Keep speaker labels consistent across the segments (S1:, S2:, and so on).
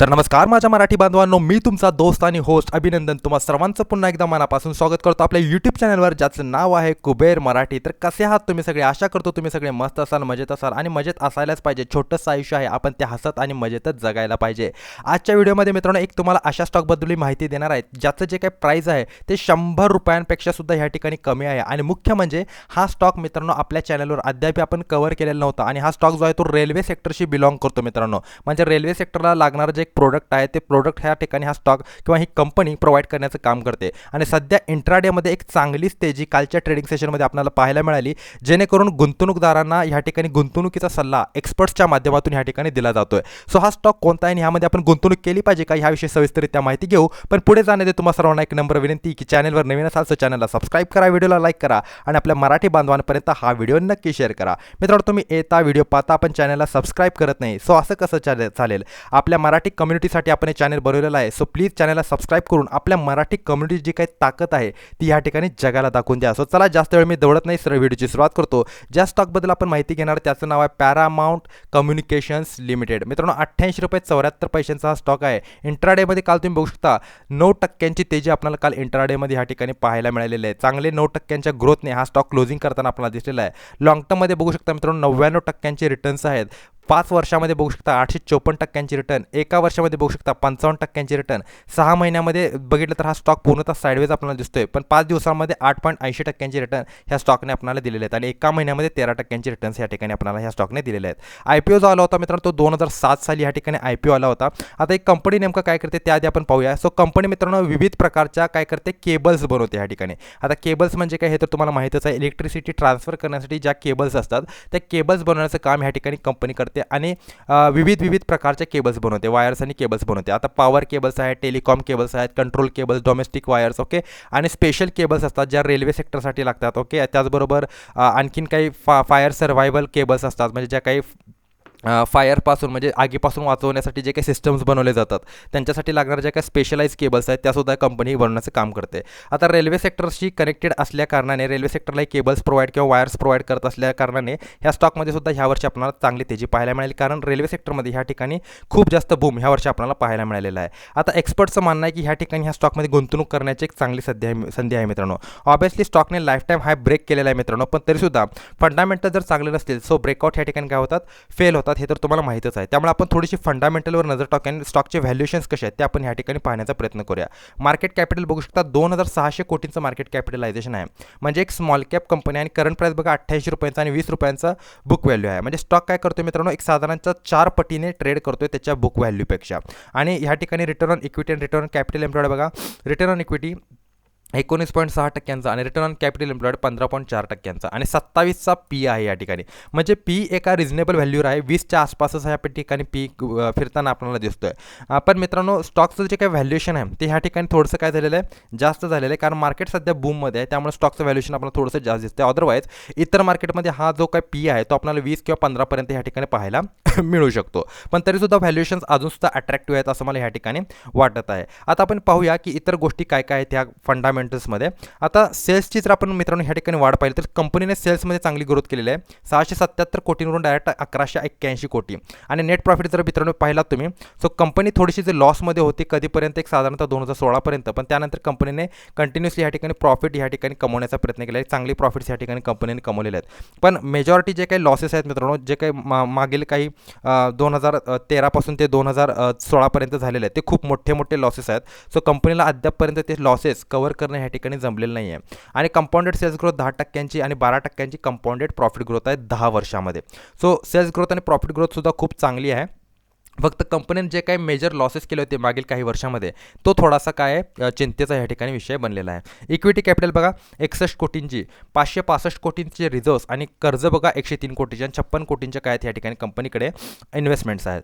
S1: तर नमस्कार माझ्या मराठी बांधवांनो मी तुमचा दोस्त आणि होस्ट अभिनंदन तुम्हा सर्वांचं पुन्हा एकदा मनापासून स्वागत करतो आपल्या यूट्यूब चॅनलवर ज्याचं नाव आहे कुबेर मराठी. तर कसे आहात तुम्ही सगळे? आशा करतो तुम्ही सगळे मस्त असाल मजेत असाल आणि मजेत असायलाच पाहिजे. छोटंसं आयुष्य आहे आपण ते हसत आणि मजेतच जगायला पाहिजे. आजच्या व्हिडिओमध्ये मित्रांनो एक तुम्हाला अशा स्टॉकबद्दल माहिती देणार आहे ज्याचं जे काही प्राईज आहे ते शंभर रुपयांपेक्षा सुद्धा ह्या ठिकाणी कमी आहे. आणि मुख्य म्हणजे हा स्टॉक मित्रांनो आपल्या चॅनलवर अद्याप आपण कव्हर केलेला नव्हता. आणि हा स्टॉक जो आहे तो रेल्वे सेक्टरशी बिलॉंग करतो मित्रांनो. म्हणजे रेल्वे सेक्टरला लागणारं जे प्रोडक्ट आहे ते प्रोडक्ट ह्या ठिकाणी हा स्टॉक किंवा ही कंपनी प्रोव्हाइड करण्याचं काम करते. आणि सध्या इंट्राडेमध्ये एक चांगलीच तेजी कालच्या ट्रेडिंग सेशनमध्ये आपल्याला पाहायला मिळाली जेणेकरून गुंतवणूकदारांना ह्या ठिकाणी गुंतवणुकीचा सल्ला एक्सपर्ट्सच्या माध्यमातून ह्या ठिकाणी दिला जातोय. सो हा स्टॉक कोणता आहे आणि ह्यामध्ये आपण गुंतवणूक केली पाहिजे का ह्याविषयी सविस्तरित्या माहिती घेऊ. पण पुढे जाण्याचे तुम्हाला सर्वांना एक नंबर विनंती की चॅनलवर नवीन असाल तर चॅनलला सबस्क्राईब करा व्हिडिओला लाईक करा आणि आपल्या मराठी बांधवांपर्यंत हा व्हिडिओ नक्की शेअर करा. मित्रांनो तुम्ही येता व्हिडिओ पाहता आपण चॅनलला सबस्क्राईब करत नाही. सो असं कसं चालेल चालेल? आपल्या मराठी कम्युनिटीसाठी आपण हे चॅनल बनवलेलं आहे. सो प्लीज चॅनलला सबस्क्राईब करून आपल्या मराठी कम्युनिटी जी काही ताकद आहे ती ह्या ठिकाणी जगाला दाखवून द्या. सो चला जास्त वेळ मी दौडत नाही. सर व्हिडिओची सुरुवात करतो. ज्या स्टॉकबद्दल आपण माहिती घेणार त्याचं नाव आहे पॅरामाऊंट कम्युनिकेशन्स लिमिटेड मित्रांनो अठ्ठ्याऐंशी रुपये चौऱ्याहत्तर पैशांचा हा स्टॉक आहे. इंट्राडेमध्ये काल तुम्ही बघू शकता नऊ टक्क्यांची तेजी आपल्याला काल इंट्राडेमध्ये ह्या ठिकाणी पाहायला मिळालेली आहे. चांगले नऊ टक्क्यांच्या ग्रोथने हा स्टॉक क्लोजिंग करताना आपल्याला दिसलेला आहे. लॉंग टर्ममध्ये बघू शकता मित्रांनो नव्याण्णव टक्क्यांचे रिटर्न्स आहेत. पाच वर्षामध्ये बघू शकता आठशे चोपन्न टक्क्यांची रिटर्न एका वर्षामध्ये बघू शकता पंचावन्न टक्क्यांची रिटर्न सहा महिन्यामध्ये बघितलं तर हा स्टॉक पूर्णतः साईडवेज आपल्याला दिसतोय. पण पाच दिवसामध्ये आठ पॉईंट ऐंशी टक्क्यांची रिटर्न ह्या स्टॉकने आपल्याला दिलेले आहेत. आणि एका महिन्यामध्ये तेरा टक्क्यांची रिटर्न्स या ठिकाणी आपल्याला ह्या स्टॉकने दिलेले आहेत. आय पी ओ जो आला होता मित्रांनो तो दोन हजार सात साली या ठिकाणी आय पी ओ आला होता. आता एक कंपनी नेमकं काय करते त्याआधी आपण पाहूया. सो कंपनी मित्रांनो विविध प्रकारच्या काय करते केबल्स बनवते या ठिकाणी. आता केबल्स म्हणजे काय हे तर तुम्हाला माहितच आहे. इलेक्ट्रिसिटी ट्रान्सफर करण्यासाठी ज्या केबल्स असतात त्या केबल्स बनवण्याचं काम ह्या ठिकाणी कंपनी करते. आणि विविध विविध प्रकारचे केबल्स बनवते. वायर्स आणि केबल्स बनवते. आता पॉवर केबल्स आहेत टेलिकॉम केबल्स आहेत control cables domestic wires okay? आणि स्पेशल केबल्स असतात ज्या रेल्वे सेक्टरसाठी लागतात ओके? त्याचबरोबर आणखीन काही फा फायर सर्व्हायवल केबल्स असतात. म्हणजे ज्या काही फायरपासून म्हणजे आगीपासून वाचवण्यासाठी जे काही सिस्टम्स बनवले जातात त्यांच्यासाठी लागणाऱ्या ज्या काही स्पेशलाइज केबल्स आहेत त्यासुद्धा कंपनी बनवण्याचं काम करते. आता रेल्वे सेक्टरशी कनेक्टेड असल्या कारणाने रेल्वे सेक्टरला केबल्स प्रोव्हाइड किंवा वायर्स प्रोव्हाइड करत असल्या कारणाने ह्या स्टॉकमध्ये सुद्धा ह्या वर्षी आपल्याला चांगली तेजी पाहायला मिळेल. कारण रेल्वे सेक्टरमध्ये ह्या ठिकाणी खूप जास्त बूम ह्या वर्षी आपल्याला पाहायला मिळालेला आहे. आता एक्सपर्टचं म्हणणं आहे की ह्या ठिकाणी ह्या स्टॉकमध्ये गुंतवणूक करण्याची एक चांगली सध्या संधी आहे मित्रांनो. ऑब्वियसली स्टॉकने लाईफ टाईम हाय ब्रेक केलेला आहे मित्रांनो पण तरीसुद्धा फंडामेंटल जर चांगले नसतील सो ब्रेकआउट ह्या ठिकाणी काय होतात? फेल होतात. हे तर तुम्हाला माहीतच आहे. त्यामुळे आपण थोडीशी फंडामेंटलवर नजर टाकून स्टॉकचे व्हॅल्युएशन्स कसे आहेत ते आपण ह्या ठिकाणी पाहण्याचा प्रयत्न करूया. मार्केट कॅपिटल बघू शकता दोन हजार सहाशे कोटींचं मार्केट कॅपिटलायझेशन आहे. म्हणजे एक स्मॉल कॅप कंपनी आणि करंट प्राईस बघा अठ्ठ्याऐंशी रुपयांचा आणि वीस रुपयांचा बुक व्हॅल्यू आहे. म्हणजे स्टॉक काय करतोय मित्रांनो एक साधारणचा चार पटीने ट्रेड करतोय त्याच्या बुक व्हॅल्यूपेक्षा आणि ह्या ठिकाणी रिटर्न ऑन इक्विटी आणि रिटर्न ऑन कॅपिटल एम्प्लॉईड बघा. रिटर्न ऑन इक्विटी एकोणीस पॉईंट सहा टक्क्यांचा आणि रिटर्न ऑन कॅपिटल एम्प्लॉईड पंधरा पॉईंट चार टक्क्यांचा आणि सत्तावीसचा पी आहे या ठिकाणी. म्हणजे पी एका रिजनेबल व्हॅल्यूवर आहे. वीसच्या आसपासच ह्या ठिकाणी पी फिरताना आपल्याला दिसतो आहे पण मित्रांनो स्टॉकचं जे काही व्हॅल्युएशन आहे ते ह्या ठिकाणी थोडंसं काय झालेलं आहे? जास्त झालेलं आहे. कारण मार्केट सध्या बूममध्ये आहे. त्यामुळे स्टॉकचं व्हॅल्युएशन आपल्याला थोडंसं जास्त दिसतं अदरवाईज इतर मार्केटमध्ये हा जो काही पी आहे तो आपल्याला वीस किंवा पंधरापर्यंत ह्या ठिकाणी पाहायला मिळू शकतो. पण तरीसुद्धा व्हॅल्युएशन्स अजूनसुद्धा अट्रॅक्टिव्ह आहेत असं मला ह्या ठिकाणी वाटत आहे. आता आपण पाहूया की इतर गोष्टी काय काय आहेत ह्या फंडामेंटल्समध्ये आता सेल्सची जर आपण मित्रांनो ह्या ठिकाणी वाढ पाहिली तर कंपनीने सेल्समध्ये चांगली ग्रोथ केलेली आहे. सहाशे सत्याहत्तर कोटींवरून डायरेक्ट अकराशे एक्क्याऐंशी कोटी. आणि नेट प्रॉफिट जर मित्रांनो पाहिलात तुम्ही सो कंपनी थोडीशी जे लॉसमध्ये होती कधीपर्यंत एक साधारणतः दोन हजार सोळापर्यंत पण त्यानंतर कंपनीने कंटिन्युअसली ह्या ठिकाणी प्रॉफिट ह्या ठिकाणी कमवण्याचा प्रयत्न केला आहे. चांगली प्रॉफिट्स ह्या ठिकाणी कंपनीने कमवलेले आहेत. पण मेजॉरिटी जे काही लॉसेस आहेत मित्रांनो जे काही मा मागील काही दोन हजार तेरापासून ते दोन हजार सोळापर्यंत झालेले आहेत. ते खूप मोठे मोठे लॉसेस आहेत. सो कंपनीला अद्यापपर्यंत ते लॉसेस कवर करणं ह्या ठिकाणी जमलेलं नाही आहे आणि कंपाऊंडेड सेल्स ग्रोथ दहा टक्क्यांची आणि बारा टक्क्यांची कंपाऊंडेड प्रॉफिट ग्रोथ आहे दहा वर्षामध्ये. सो सेल्स ग्रोथ आणि प्रॉफिट ग्रोथसुद्धा खूप चांगली आहे. फक्त कंपनीने जे काही मेजर लॉसेस केले होते मागील काही वर्षामध्ये तो थोडासा काय चिंतेचा या ठिकाणी विषय बनलेला आहे. इक्विटी कॅपिटल बघा एकसष्ट कोटींची पाचशे पासष्ट कोटींचे रिझर्व्स आणि कर्ज बघा एकशे तीन कोटीचे आणि छप्पन कोटींच्या काय आहेत या ठिकाणी कंपनीकडे इन्व्हेस्टमेंट्स आहेत.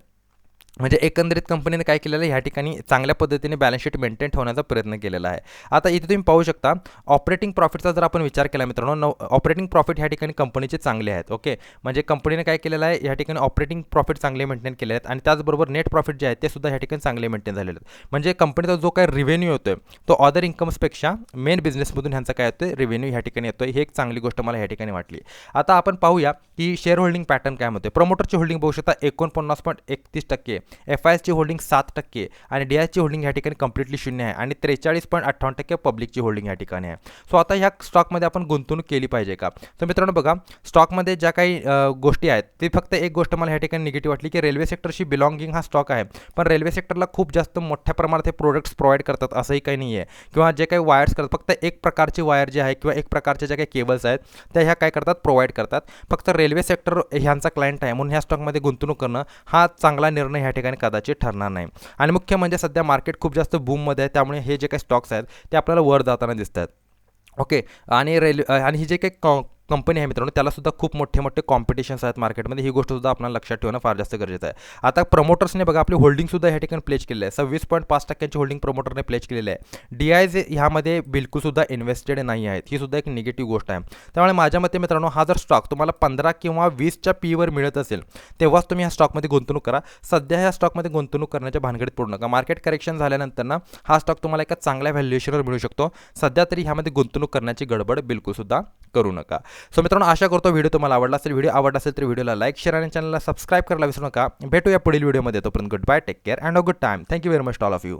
S1: म्हणजे एकंदरीत कंपनीने काय केलेलं आहे? ह्या ठिकाणी चांगल्या पद्धतीने बॅलन्स शीट मेंटेन ठेवण्याचा प्रयत्न केलेला आहे. आता इथे तुम्ही पाहू शकता ऑपरेटिंग प्रॉफिटचा जर आपण विचार केला मित्रांनो न ऑपरेटिंग प्रॉफिट ह्या ठिकाणी कंपनीचे चांगले आहेत ओके म्हणजे कंपनीने काय केलेलं आहे? ह्या ठिकाणी ऑपरेटिंग प्रॉफिट चांगले मेंटेन केले आहेत आणि त्याचबरोबर नेट प्रॉफिट जे आहे ते सुद्धा ह्या ठिकाणी चांगले मेंटेन झालेले आहेत. म्हणजे कंपनीचा जो काही रिव्हेन्यू होतो तो अदर इन्कम्सपेक्षा मेन बिझनेसमधून ह्यांचा काय येतोय रिव्हेन्यू ह्या ठिकाणी येतोय. ही एक चांगली गोष्ट मला ह्या ठिकाणी वाटली. आता आपण पाहूया की शेअर होल्डिंग पॅटर्न काय म्हणते प्रमोटरची होल्डिंग बघू शकता एकोणपन्नास पॉईंट एकतीस टक्के एफ आय एसची होल्डिंग सात टक्के आणि डी आयची होल्डिंग या ठिकाणी कम्प्लिटली शून्य आहे आणि त्रेचाळीस पॉईंट अठ्ठावन्न टक्के पब्लिकची होल्डिंग या ठिकाणी आहे. सो आता ह्या स्टॉकमध्ये आपण गुंतवणूक केली पाहिजे का? तर मित्रांनो बघा स्टॉकमध्ये ज्या काही गोष्टी आहेत ती फक्त एक गोष्ट मला ह्या ठिकाणी निगेटिव्ह वाटली की रेल्वे सेक्टरशी बिलॉंगिंग हा स्टॉक आहे. पण रेल्वे सेक्टरला खूप जास्त मोठ्या प्रमाणात हे प्रोडक्ट्स प्रोव्हाइड करतात असंही काही नाही आहे किंवा जे काही वायर्स करतात फक्त एक प्रकारची वायर जे आहे किंवा एक प्रकारच्या ज्या काही केबल्स आहेत त्या ह्या काय करतात? प्रोव्हाइड करतात. फक्त रेल्वे रेल्वे सेक्टर ह्यांचा क्लायंट आहे. म्हणून ह्या स्टॉकमध्ये गुंतवणूक करणं हा चांगला निर्णय ह्या ठिकाणी कदाचित ठरणार नाही. आणि मुख्य म्हणजे सध्या मार्केट खूप जास्त बूममध्ये आहे. त्यामुळे हे जे काही स्टॉक्स आहेत ते आपल्याला वर जाताना दिसत आहेत ओके आणि रेल्वे आणि ही जे काही कॉ कंपनी आहे मित्रांनो त्यालासुद्धा खूप मोठे मोठे कॉम्पिटिशन्स आहेत मार्केटमध्ये ही गोष्टसुद्धा आपल्याला लक्षात ठेवणं फार जास्त गरजेचं आहे. आता प्रमोटर्सने बघा आपली होल्डिंगसुद्धा ह्या ठिकाणी प्लेच केलेलं आहे. सव्वीस पॉईंट पाच टक्क्यांची होल्डिंग प्रमोटरने प्लेच केलेली आहे. डी आय जे ह्यामध्ये बिलकुलसुद्धा इन्व्हेस्टेड नाही आहेत. ही सुद्धा एक निगेटिव्ह गोष्ट आहे. त्यामुळे माझ्या मते मित्रांनो हा जर स्टॉक तुम्हाला पंधरा किंवा वीसच्या पीवर मिळत असेल तेव्हाच तुम्ही ह्या स्टॉकमध्ये गुंतवणूक करा. सध्या ह्या स्टॉकमध्ये गुंतवणूक करण्याच्या भानगडीत पडू नका. मार्केट करेक्शन झाल्यानंतर ना हा स्टॉक तुम्हाला एका चांगल्या व्हॅल्युएशनवर मिळू शकतो. सध्या तरी ह्यामध्ये गुंतवणूक करण्याची गडबड बिलकुलसुद्धा करू नका. सो मित्रांनो आशा करतो व्हिडिओ तुम्हाला आवडला असेल. व्हिडिओ आवडला असेल तर व्हिडिओला लाईक शेअर आणि चॅनलला सबस्क्राईब करायला विसरू नका. भेटूया पुढील व्हिडिओमध्ये तोपर्यंत good bye take care and a good time thank you very much all of you